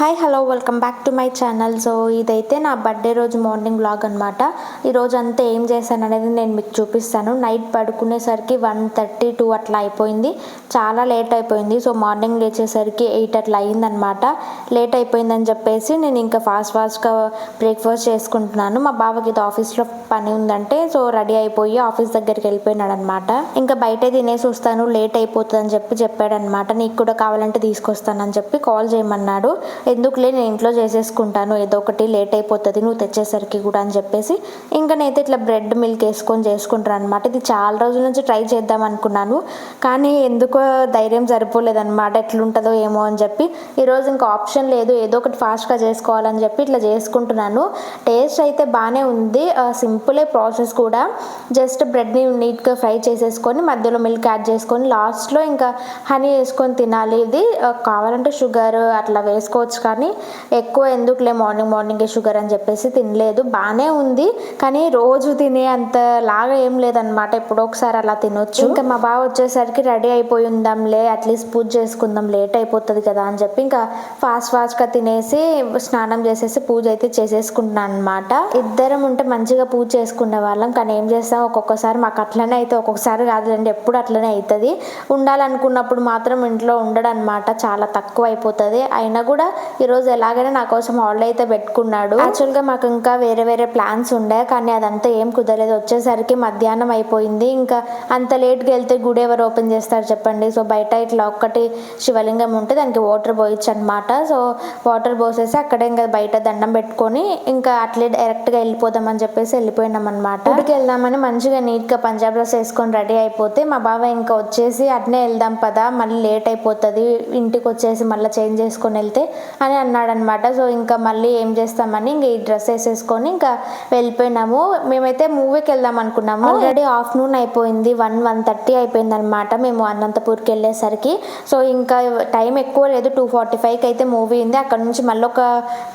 Hi hello welcome back to my channel so ఇదైతే నా birthday రోజు మార్నింగ్ బ్లాగ్ అనమాట ఈరోజు అంతా ఏం చేశాను అనేది నేను మీకు చూపిస్తాను. నైట్ పడుకునేసరికి వన్ థర్టీ టూ అట్లా అయిపోయింది. చాలా లేట్ అయిపోయింది. సో మార్నింగ్ లేచేసరికి ఎయిట్ అట్లా అయిందనమాట లేట్ అయిపోయిందని చెప్పేసి నేను ఇంకా ఫాస్ట్ ఫాస్ట్గా బ్రేక్ఫాస్ట్ చేసుకుంటున్నాను. మా బావకి ఇది ఆఫీస్లో పని ఉందంటే సో రెడీ అయిపోయి ఆఫీస్ దగ్గరికి వెళ్ళిపోయినాడు అనమాట ఇంకా బయటే తినేసి వస్తాను. లేట్ అయిపోతుందని చెప్పి చెప్పాడనమాట నీకు కూడా కావాలంటే తీసుకొస్తానని చెప్పి కాల్ చేయమన్నాడు. ఎందుకులే నేను ఇంట్లో చేసేసుకుంటాను ఏదో ఒకటి లేట్ అయిపోతుంది నువ్వు తెచ్చేసరికి కూడా అని చెప్పేసి ఇంకా నేనైతే ఇట్లా బ్రెడ్ మిల్క్ వేసుకొని చేసుకుంటాను అనమాట ఇది చాలా రోజుల నుంచి ట్రై చేద్దాం అనుకున్నాను కానీ ఎందుకో ధైర్యం సరిపోలేదన్నమాట. ఎట్లుంటుందో ఏమో అని చెప్పి ఈరోజు ఇంకా ఆప్షన్ లేదు ఏదో ఒకటి ఫాస్ట్గా చేసుకోవాలని చెప్పి ఇట్లా చేసుకుంటున్నాను. టేస్ట్ అయితే బాగానే ఉంది. సింపులే ప్రాసెస్ కూడా. జస్ట్ బ్రెడ్ని నీట్గా ఫ్రై చేసేసుకొని మధ్యలో మిల్క్ యాడ్ చేసుకొని లాస్ట్లో ఇంకా హనీ వేసుకొని తినాలి. ఇది కావాలంటే షుగర్ అట్లా వేసుకోవచ్చు. కానీ ఎక్కువ ఎందుకులే మార్నింగ్ మార్నింగే షుగర్ అని చెప్పేసి తినలేదు. బాగానే ఉంది కానీ రోజు తినే అంత లాగా ఏం లేదనమాట ఎప్పుడో ఒకసారి అలా తినొచ్చు. ఇంకా మా బావ వచ్చేసరికి రెడీ అయిపోయి ఉందాంలే అట్లీస్ట్ పూజ చేసుకుందాం లేట్ అయిపోతుంది కదా అని చెప్పి ఇంకా ఫాస్ట్ ఫాస్ట్గా తినేసి స్నానం చేసేసి పూజ అయితే చేసేసుకుంటున్నాను అనమాట ఇద్దరం ఉంటే మంచిగా పూజ చేసుకునే వాళ్ళం కానీ ఏం చేస్తాం? ఒక్కొక్కసారి మాకు అట్లనే అయితే ఒక్కొక్కసారి కాదులేండి ఎప్పుడు అట్లనే అవుతుంది ఉండాలనుకున్నప్పుడు మాత్రం ఇంట్లో ఉండడనమాట చాలా తక్కువ అయిపోతుంది. అయినా కూడా ఈరోజు ఎలాగైనా నా కోసం ఆర్డర్ అయితే పెట్టుకున్నాడు. యాక్చువల్గా మాకు ఇంకా వేరే వేరే ప్లాన్స్ ఉండే కానీ అదంతా ఏం కుదరలేదు. వచ్చేసరికి మధ్యాహ్నం అయిపోయింది. ఇంకా అంత లేట్గా వెళ్తే గుడి ఎవరు ఓపెన్ చేస్తారు చెప్పండి? సో బయట ఇట్లా ఒక్కటి శివలింగం ఉంటే దానికి వాటర్ పోయొచ్చు అనమాట సో వాటర్ పోసేసి అక్కడే ఇంకా బయట దండం పెట్టుకొని ఇంకా అట్లే డైరెక్ట్గా వెళ్ళిపోదామని చెప్పేసి వెళ్ళిపోయినాం అనమాట గుడికి వెళ్దామని మంచిగా నీట్గా పంజాబ్ డ్రెస్ వేసుకొని రెడీ అయిపోతే మా బావ ఇంకా వచ్చేసి అట్నే వెళ్దాం పదా మళ్ళీ లేట్ అయిపోతుంది. ఇంటికి వచ్చేసి మళ్ళీ చేంజ్ చేసుకొని వెళ్తే అని అన్నాడు అనమాట సో ఇంకా మళ్ళీ ఏం చేస్తామని ఇంక ఈ డ్రెస్ వేసేసుకొని ఇంకా వెళ్ళిపోయినాము. మేమైతే మూవీకి వెళ్దాం అనుకున్నాము. ఆల్రెడీ ఆఫ్టర్నూన్ అయిపోయింది. వన్ వన్ థర్టీ అయిపోయింది అనమాట మేము అనంతపూర్కి వెళ్ళేసరికి. సో ఇంకా టైం ఎక్కువ లేదు. టూ ఫార్టీ ఫైవ్కి అయితే మూవీ ఉంది. అక్కడ నుంచి మళ్ళీ ఒక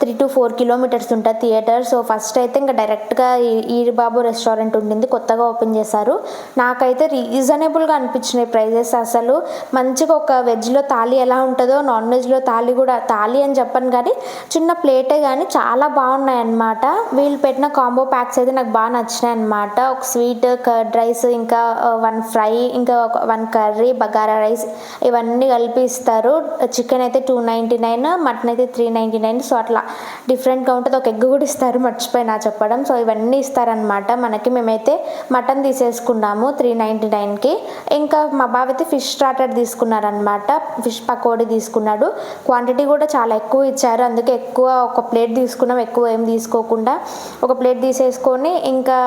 త్రీ టు ఫోర్ కిలోమీటర్స్ ఉంటుంది థియేటర్. సో ఫస్ట్ అయితే ఇంకా డైరెక్ట్గా ఈరిబాబు రెస్టారెంట్ ఉండింది. కొత్తగా ఓపెన్ చేశారు. నాకైతే రీజనబుల్గా అనిపించినాయి ప్రైజెస్ అసలు. మంచిగా ఒక వెజ్లో థాలీ ఎలా ఉంటుందో నాన్ వెజ్లో థాలీ కూడా థాలీ అని చెప్పను కానీ చిన్న ప్లేటే కానీ చాలా బాగున్నాయి అన్నమాట వీళ్ళు పెట్టిన కాంబో ప్యాక్స్ అయితే నాకు బాగా నచ్చినాయి అనమాట ఒక స్వీట్ కర్డ్ రైస్ ఇంకా వన్ ఫ్రై ఇంకా వన్ కర్రీ బగారా రైస్ ఇవన్నీ కలిపి ఇస్తారు. చికెన్ అయితే టూ నైంటీ నైన్ మటన్ అయితే త్రీ నైంటీ నైన్. సో అట్లా డిఫరెంట్గా ఉంటుంది ఒక ఎగ్ కూడా ఇస్తారు మర్చిపోయినా చెప్పడం. సో ఇవన్నీ ఇస్తారనమాట మనకి మేమైతే మటన్ తీసేసుకున్నాము త్రీ నైంటీ నైన్కి. ఇంకా మా బావ అయితే ఫిష్ స్టార్టర్ తీసుకున్నారనమాట ఫిష్ పకోడీ తీసుకున్నాడు. క్వాంటిటీ కూడా చాలా ఎక్కువ ఇచ్చారు. అందుకే ఎక్కువ ఒక ప్లేట్ తీసుకున్నాం. ఎక్కువ ఏం తీసుకోకుండా ఒక ప్లేట్ తీసేసుకొని ఇంకా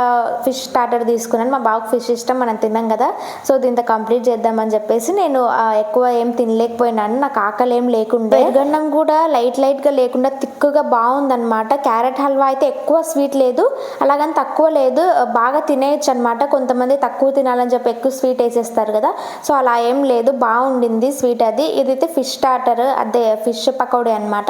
ఫిష్ స్టార్టర్ తీసుకున్నాను. మా బాబుకి ఫిష్ ఇష్టం. మనం తిన్నాం కదా. సో దీంతో కంప్లీట్ చేద్దామని చెప్పేసి నేను ఎక్కువ ఏం తినలేకపోయినాను నాకు ఆకలి ఏం లేకుండా పెరుగన్నం కూడా లైట్ లైట్గా లేకుండా తిక్కుగా బాగుందన్నమాట. క్యారెట్ హల్వా అయితే ఎక్కువ స్వీట్ లేదు. అలాగని తక్కువ లేదు. బాగా తినేయచ్చు అనమాట కొంతమంది తక్కువ తినాలని చెప్పి ఎక్కువ స్వీట్ వేసేస్తారు కదా. సో అలా ఏం లేదు. బాగుండింది స్వీట్ అది. ఇదైతే ఫిష్ స్టార్టర్ అదే ఫిష్ పకోడీ అనమాట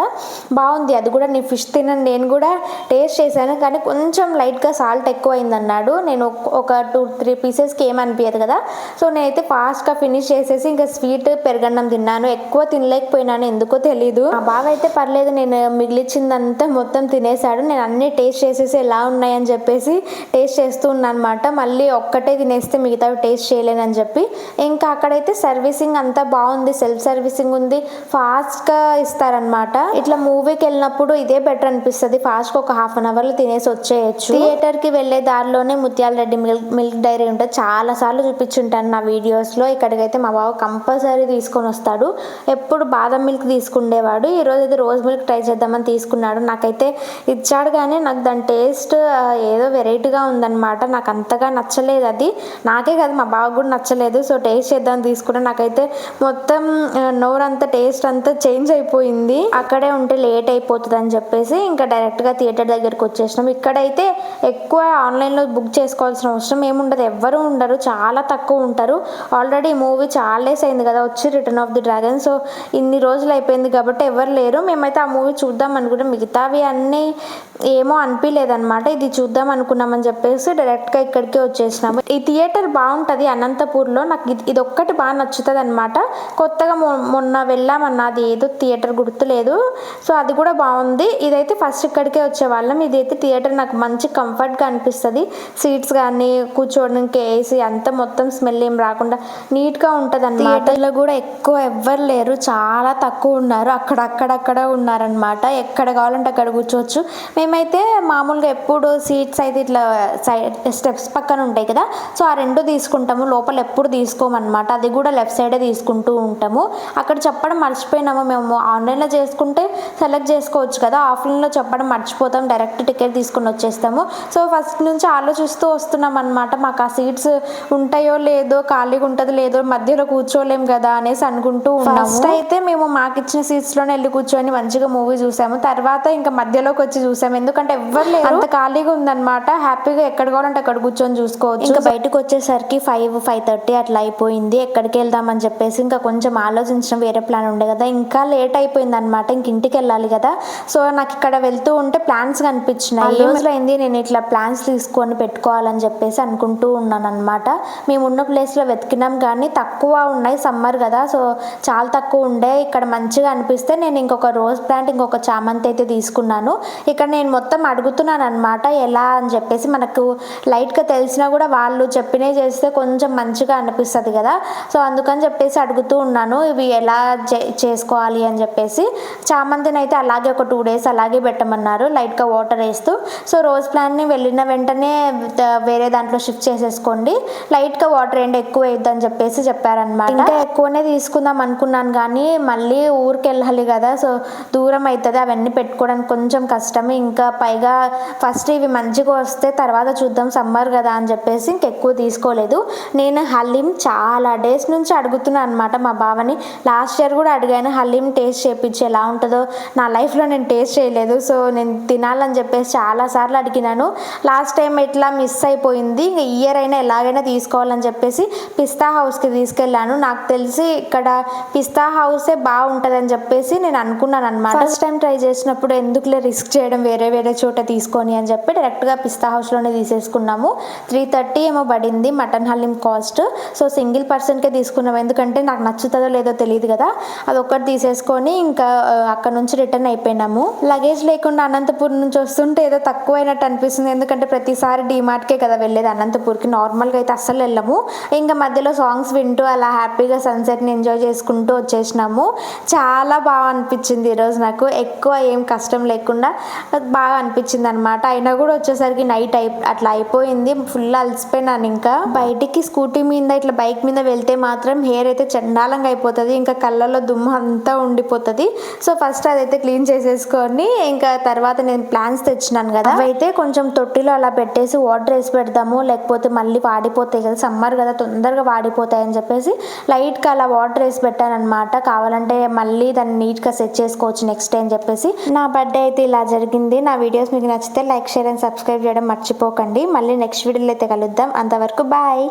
బాగుంది. అది కూడా నేను ఫిష్ తినను నేను కూడా టేస్ట్ చేశాను. కానీ కొంచెం లైట్గా సాల్ట్ ఎక్కువ అన్నాడు నేను ఒక- ఒక టూ త్రీ పీసెస్కి ఏమనిపించదు కదా. సో నేనైతే ఫాస్ట్గా ఫినిష్ చేసేసి ఇంకా స్వీట్ పెరగన్నం తిన్నాను. ఎక్కువ తినలేకపోయినాను. ఎందుకో తెలీదు. మా బావ అయితే పర్లేదు. నేను మిగిలిచ్చిందంతా మొత్తం తినేసాడు నేను అన్ని టేస్ట్ చేసేసి ఎలా ఉన్నాయని చెప్పేసి టేస్ట్ చేస్తూ ఉన్నాను అనమాట మళ్ళీ ఒక్కటే తినేస్తే మిగతా టేస్ట్ చేయలేనని చెప్పి. ఇంకా అక్కడైతే సర్వీసింగ్ అంతా బాగుంది. సెల్ఫ్ సర్వీసింగ్ ఉంది. ఫాస్ట్గా ఇస్తారనమాట ఇట్లా మూవీకి వెళ్ళినప్పుడు ఇదే బెటర్ అనిపిస్తుంది. ఫాస్ట్గా ఒక హాఫ్ అన్ అవర్లో తినేసి వచ్చేయచ్చు. థియేటర్కి వెళ్ళే దారిలోనే ముత్యాల రెడ్డి మిల్క్ మిల్క్ డైరీ ఉంటుంది చాలా సార్లు చూపించుంటాను నా వీడియోస్లో ఇక్కడికైతే మా బావ కంపల్సరీ తీసుకొని వస్తాడు. ఎప్పుడు బాదం మిల్క్ తీసుకుండేవాడు. ఈరోజు అయితే రోజ్ మిల్క్ ట్రై చేద్దామని తీసుకున్నాడు. నాకైతే ఇచ్చాడు కానీ నాకు దాని టేస్ట్ ఏదో వెరైటీగా ఉందన్నమాట. నాకు అంతగా నచ్చలేదు అది. నాకే కాదు మా బావ కూడా నచ్చలేదు. సో టేస్ట్ చేద్దామని తీసుకున్నా. నాకైతే మొత్తం ఆ, నోరంతా టేస్ట్ అంతా చేంజ్ అయిపోయింది. అక్కడే ఉంటే లేట్ అయిపోతుంది అని చెప్పేసి ఇంకా డైరెక్ట్గా థియేటర్ దగ్గరికి వచ్చేసినాం. ఇక్కడైతే ఎక్కువ ఆన్లైన్లో బుక్ చేసుకోవాల్సిన అవసరం ఏముండదు ఎవ్వరూ ఉండరు. చాలా తక్కువ ఉంటారు. ఆల్రెడీ మూవీ చాలా డేస్ అయింది కదా వచ్చి return of the dragon. So ఇన్ని రోజులు అయిపోయింది కాబట్టి ఎవరు లేరు. మేమైతే ఆ మూవీ చూద్దాం అనుకుంటే. మిగతావి అన్నీ ఏమో అనిపించలేదన్నమాట ఇది చూద్దాం అనుకున్నామని చెప్పేసి డైరెక్ట్గా ఇక్కడికి వచ్చేసినాము. ఈ థియేటర్ బాగుంటుంది అనంతపూర్లో. నాకు ఇది ఇది ఒక్కటి బాగా నచ్చుతుంది అనమాట కొత్తగా మొ- మొన్న అది ఏదో థియేటర్ గుర్తు లేదు సో అది కూడా బాగుంది. ఇదైతే ఫస్ట్ ఇక్కడికే వచ్చేవాళ్ళం. ఇదైతే థియేటర్ నాకు మంచి కంఫర్ట్గా అనిపిస్తుంది. సీట్స్ కానీ కూర్చోడానికి ఏసీ అంతా మొత్తం స్మెల్ ఏం రాకుండా నీట్గా ఉంటుంది అన్నమాట థియేటర్లో కూడా ఎక్కువ ఎవ్వరు లేరు. చాలా తక్కువ ఉన్నారు. అక్కడక్కడక్కడ ఉన్నారనమాట ఎక్కడ కావాలంటే అక్కడ కూర్చోవచ్చు. మేమైతే మామూలుగా ఎప్పుడు సీట్స్ అయితే ఇట్లా సైడ్ స్టెప్స్ పక్కన ఉంటాయి కదా సో ఆ రెండు తీసుకుంటాము. లోపల ఎప్పుడు తీసుకోమన్నమాట. అది కూడా లెఫ్ట్ సైడే తీసుకుంటూ ఉంటాము. అక్కడ చెప్పడం మర్చిపోయినాము మేము. ఆన్లైన్లో చేసుకుంటే సెలెక్ట్ చేసుకోవచ్చు కదా. ఆఫ్లైన్లో చెప్పడం మర్చిపోతాం. డైరెక్ట్ టికెట్ తీసుకుని వచ్చేస్తాము. సో ఫస్ట్ నుంచి ఆలోచిస్తూ వస్తున్నాం అనమాట మాకు ఆ సీట్స్ ఉంటాయో లేదో ఖాళీగా ఉంటుందో లేదో మధ్యలో కూర్చోలేం కదా అనేసి అనుకుంటూ ఫస్ట్ అయితే మేము మాకు ఇచ్చిన సీట్స్లోనే వెళ్ళి కూర్చొని మంచిగా మూవీ చూసాము. తర్వాత ఇంకా మధ్యలోకి వచ్చి చూసాము. ఎందుకంటే ఎవ్వరు లేరు. అంత ఖాళీగా ఉందన్నమాట. హ్యాపీగా ఎక్కడ కావాలంటే అక్కడ కూర్చొని చూసుకోవచ్చు. ఇంకా బయటకు వచ్చేసరికి ఫైవ్ ఫైవ్ థర్టీ అట్లా అయిపోయింది. ఎక్కడికి వెళ్దామని చెప్పేసి ఇంకా కొంచెం ఆలోచించడం వేరే ప్లాన్ ఉండే కదా. ఇంకా లేట్ అయిపోయింది అనమాట ఇంక ఇంటికి వెళ్ళాలి కదా. సో నాకు ఇక్కడ వెళ్తూ ఉంటే ప్లాన్స్ కనిపించినాయి. ఈ రోజులు అయింది? నేను ఇట్లా ప్లాన్స్ తీసుకొని పెట్టుకోవాలని చెప్పేసి అనుకుంటూ ఉన్నాను అనమాట మేము ఉన్న ప్లేస్లో వెతికినాం కానీ తక్కువ ఉన్నాయి సమ్మర్ కదా. సో చాలా తక్కువ ఉండే. ఇక్కడ మంచిగా అనిపిస్తే నేను ఇంకొక రోజ్ ప్లాంట్ ఇంకొక చామంతి అయితే తీసుకున్నాను. ఇక్కడ నేను మొత్తం అడుగుతున్నాను అనమాట ఎలా అని చెప్పేసి. మనకు లైట్గా తెలిసినా కూడా వాళ్ళు చెప్పినవి చేస్తే కొంచెం మంచిగా అనిపిస్తుంది కదా. సో అందుకని చెప్పేసి అడుగుతూ ఉన్నాను. ఇవి ఎలా చే చేసుకోవాలి అని చెప్పేసి. చామంతిని అయితే అలాగే ఒక టూ డేస్ అలాగే పెట్టమన్నారు లైట్గా వాటర్ వేస్తూ. సో రోజ్ ప్లాంట్ని వెళ్ళిన వెంటనే వేరే దాంట్లో షిఫ్ట్ చేసేసుకోండి. లైట్గా వాటర్ ఎండ ఎక్కువ వేయద్దని చెప్పేసి చెప్పారనమాట ఇంకా ఎక్కువనే తీసుకుందాం అనుకున్నాను కానీ మళ్ళీ ఊరికి వెళ్ళాలి కదా. సో దూరం అవుతుంది అవన్నీ పెట్టుకోవడానికి కొంచెం కష్టం ఇంకా పైగా ఫస్ట్ ఇవి మంచిగా వస్తే తర్వాత చూద్దాం సమ్మర్ కదా అని చెప్పేసి ఇంకెక్కువ తీసుకోలేదు. నేను హలీం చాలా డేస్ నుంచి అడుగుతున్నాను అనమాట మా బావని. లాస్ట్ ఇయర్ కూడా అడిగాను హలీం టేస్ట్ చేపించి ఎలా ఉంటుందో నా లైఫ్లో నేను టేస్ట్ చేయలేదు. సో నేను తినాలని చెప్పేసి చాలాసార్లు అడిగినాను. లాస్ట్ టైం ఇట్లా మిస్ అయిపోయింది. ఇయర్ అయినా ఎలాగైనా తీసుకోవాలని చెప్పేసి పిస్తా హౌస్కి తీసుకెళ్ళాను. నాకు తెలిసి ఇక్కడ పిస్తా హౌసే బాగుంటుందని చెప్పేసి నేను అనుకున్నాను అనమాట ఫస్ట్ టైం ట్రై చేసినప్పుడు ఎందుకులే రిస్క్ చేయడం వేరే వేరే చోట తీసుకొని అని చెప్పి డైరెక్ట్గా పిస్తా హౌస్లోనే తీసేసుకున్నాము. త్రీ థర్టీ ఏమో పడింది mutton haleem cost. So single పర్సన్కే తీసుకున్నాము. ఎందుకంటే నాకు నచ్చుతుందో లేదో తెలియదు కదా. అది ఒక్కటి తీసేసుకొని ఇంకా అక్కడ నుంచి రిటర్న్ అయిపోయినాము. లగేజ్ లేకుండా అనంతపూర్ నుంచి వస్తుంటే ఏదో తక్కువైనట్టు అనిపిస్తుంది. ఎందుకంటే ప్రతిసారి డిమార్ట్కే కదా వెళ్ళేది అనంతపూర్కి. నార్మల్గా అయితే అస్సలు వెళ్ళము. ఇంకా మధ్యలో సాంగ్స్ వింటూ అలా హ్యాపీగా సన్సెట్ని ఎంజాయ్ చేసుకుంటూ వచ్చేసినాము. చాలా బాగా అనిపించింది ఈరోజు నాకు. ఎక్కువ ఏం కష్టం లేకుండా బాగా అనిపించింది అనమాట అయినా కూడా వచ్చేసరికి నైట్ అయి అట్లా అయిపోయింది. ఫుల్ అలసిపోయినాను ఇంకా. బయటికి స్కూటీ మీద ఇట్లా బైక్ మీద వెళ్తే మాత్రం హెయిర్ అయితే చండాలంగా అయిపోతుంది. ఇంకా కళ్ళలో దుమ్ము అంతా ఉండిపోతుంది. సో ఫస్ట్ అదైతే క్లీన్ చేసేసుకొని ఇంకా తర్వాత నేను ప్లాన్స్ తెచ్చినాను కదా. అవైతే కొంచెం తొట్టిలో అలా పెట్టేసి వాటర్ వేసి పెడదాము లేకపోతే మళ్ళీ వాడిపోతాయి కదా. సమ్మర్ కదా తొందరగా వాడిపోతాయి అని చెప్పేసి లైట్గా అలా వాటర్ వేసి పెట్టాను అనమాట కావాలంటే మళ్ళీ దాన్ని నీట్గా సెట్ చేసుకోవచ్చు నెక్స్ట్ డే అని చెప్పేసి. నా బర్త్డే అయితే ఇలా జరిగింది. నా వీడియోస్ మీకు నచ్చితే లైక్ షేర్ అండ్ సబ్స్క్రైబ్ చేయడం మర్చిపోకండి. మళ్ళీ నెక్స్ట్ వీడియోలో అయితే కలుద్దాం. అంతవరకు బాయ్.